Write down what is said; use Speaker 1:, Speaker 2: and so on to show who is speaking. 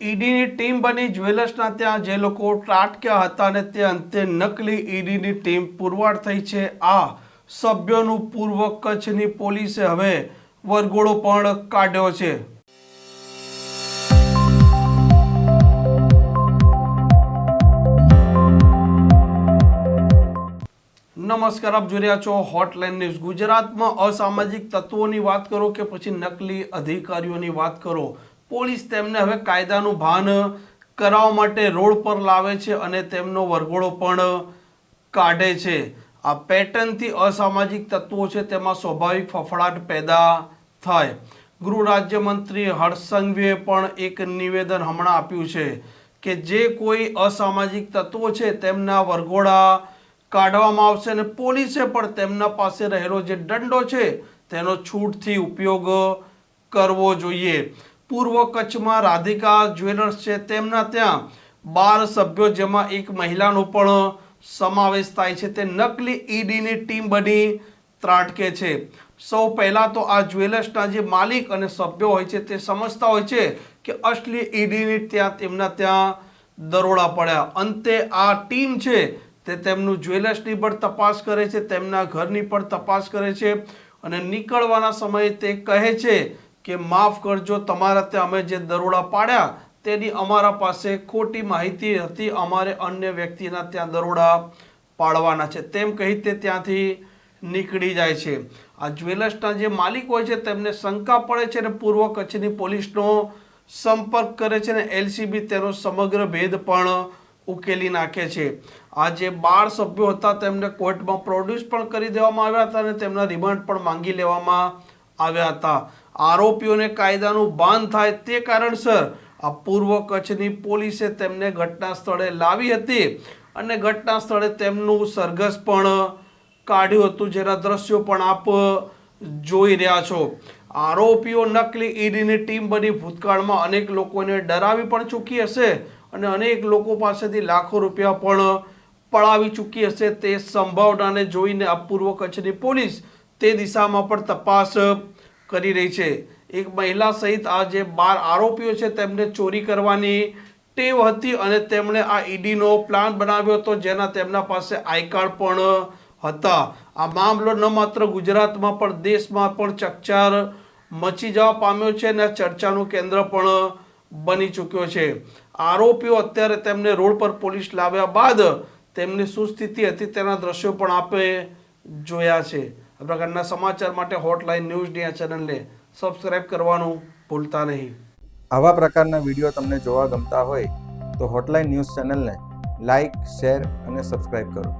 Speaker 1: ઈડીની team બની જ્વેલર્સના ત્યાં. જે લોકો ત્રાટક્યા હતા અને તે અંતે નકલી ઈડીની ટીમ પુરવાર થઈ છે. આ સભ્યોનું પૂર્વ કચ્છની પોલીસે હવે વરઘોડો પણ કાઢ્યો છે. નમસ્કાર, આપ જોઈ રહ્યા છો હોટલાઇન ન્યૂઝ ગુજરાતમાં અસામાજિક તત્વોની વાત કરો કે પછી નકલી અધિકારીઓની વાત કરો? પોલીસ તેમને હવે કાયદાનું ભાન કરાવવા માટે રોડ પર લાવે છે અને તેમનો વરઘોડો પણ કાઢે છે. આ પેટર્નથી અસામાજિક તત્વો છે તેમાં સ્વાભાવિક ફફડાટ પેદા થાય. ગૃહ રાજ્યમંત્રી હર્ષસંઘવીએ પણ એક નિવેદન હમણાં આપ્યું છે કે જે કોઈ અસામાજિક તત્વો છે તેમના વરઘોડા કાઢવામાં આવશે અને પોલીસે પણ તેમના પાસે રહેલો જે દંડો છે તેનો છૂટથી ઉપયોગ કરવો જોઈએ. પૂર્વ કચ્છમાં રાધિકા જ્વેલર્સ છે. તેમના ત્યાં બાર સભ્યો, જેમાં એક મહિલાનો પણ સમાવેશ થાય છે. તે નકલી ઈડીની ટીમ બની ત્રાટકે છે. સૌ પહેલાં તો આ જ્વેલર્સના જે માલિક અને સભ્યો હોય છે, તે સમજતા હોય છે કે અસલી ઈડીની ત્યાં તેમના ત્યાં દરોડા પડ્યા. અંતે આ ટીમ છે તે તેમનું જ્વેલર્સની પણ તપાસ કરે છે, તેમના ઘરની પણ તપાસ કરે છે અને નીકળવાના સમયે તે કહે છે કે માફ કરજો, તમારા ત્યાં અમે જે દરોડા પાડ્યા, તેની અમારા પાસે ખોટી માહિતી હતી. અમારે અન્ય વ્યક્તિના ત્યાં દરોડા પાડવાના છે. તેમ કહી તે ત્યાંથી નીકળી જાય છે. આ જ્વેલર્સના જે માલિક હોય છે, તેમને શંકા પડે છે અને પૂર્વ કચ્છની પોલીસનો સંપર્ક કરે છે અને એલસીબી તેનો સમગ્ર ભેદ પણ ઉકેલી નાખે છે. આ જે બાર સભ્યો હતા, તેમને કોર્ટમાં પ્રોડ્યુસ પણ કરી દેવામાં આવ્યા હતા અને તેમના રિમાન્ડ પણ માંગી લેવામાં આવ્યા હતા. આરોપીઓને કાયદાનું ભાન થાય તે કારણસર આ પૂર્વ કચ્છની પોલીસે તેમને ઘટના સ્થળે લાવી હતી અને ઘટના સ્થળે તેમનું સરઘસ પણ કાઢ્યું હતું. જેના દ્રશ્યો પણ આપ જોઈ રહ્યા છો. આરોપીઓ નકલી ઈડીની ટીમ બની ભૂતકાળમાં અનેક લોકોને ડરાવી પણ ચૂકી હશે અને અનેક લોકો પાસેથી લાખો રૂપિયા પણ પડાવી ચૂકી હશે. તે સંભાવનાને જોઈને આ પૂર્વ કચ્છની પોલીસ તે દિશામાં પણ તપાસ કરી રહી છે. એક મહિલા સહિત આ જે બાર આરોપીઓ છે, તેમને ચોરી કરવાની ટેવ હતી અને તેમણે આ ઈડીનો પ્લાન બનાવ્યો હતો, જેના તેમના પાસે આઈ કાર્ડ પણ હતા. આ મામલો ન માત્ર ગુજરાતમાં, પણ દેશમાં પણ ચકચાર મચી જવા પામ્યો છે અને ચર્ચાનું કેન્દ્ર પણ બની ચૂક્યો છે. આરોપીઓ અત્યારે તેમને રોડ પર પોલીસ લાવ્યા બાદ તેમની શું સ્થિતિ હતી તેના દ્રશ્યો પણ આપે જોયા છે. આ પ્રકારના સમાચાર માટે હોટલાઇન ન્યૂઝની આ ચેનલને સબસ્ક્રાઇબ કરવાનું ભૂલતા નહીં.
Speaker 2: આવા પ્રકારના વીડિયો તમને જોવા ગમતા હોય તો હોટલાઇન ન્યૂઝ ચેનલને લાઇક શેર અને સબસ્ક્રાઇબ કરો.